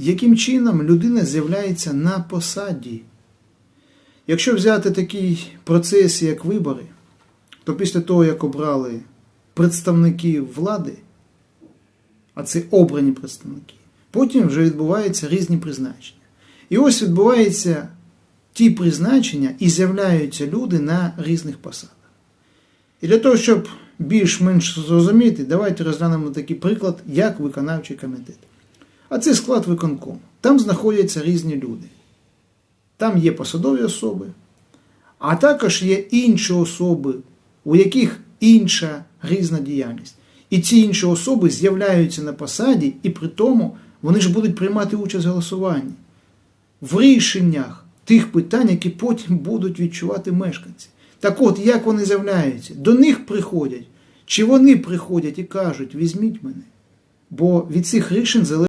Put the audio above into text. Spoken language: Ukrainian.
яким чином людина з'являється на посаді. Якщо взяти такий процес, як вибори, то після того, як обрали представників влади, а це обрані представники, потім вже відбуваються різні призначення. І ось відбуваються ті призначення і з'являються люди на різних посадах. І для того, щоб більш-менш зрозуміти, давайте розглянемо такий приклад, як виконавчий комітет. А це склад виконкому. Там знаходяться різні люди. Там є посадові особи, а також є інші особи, у яких інша різна діяльність. І ці інші особи з'являються на посаді, і при тому вони ж будуть приймати участь в голосуванні, в рішеннях тих питань, які потім будуть відчувати мешканці. Так от, як вони з'являються? До них приходять, чи вони приходять і кажуть, візьміть мене. Бо від цих рішень залежить.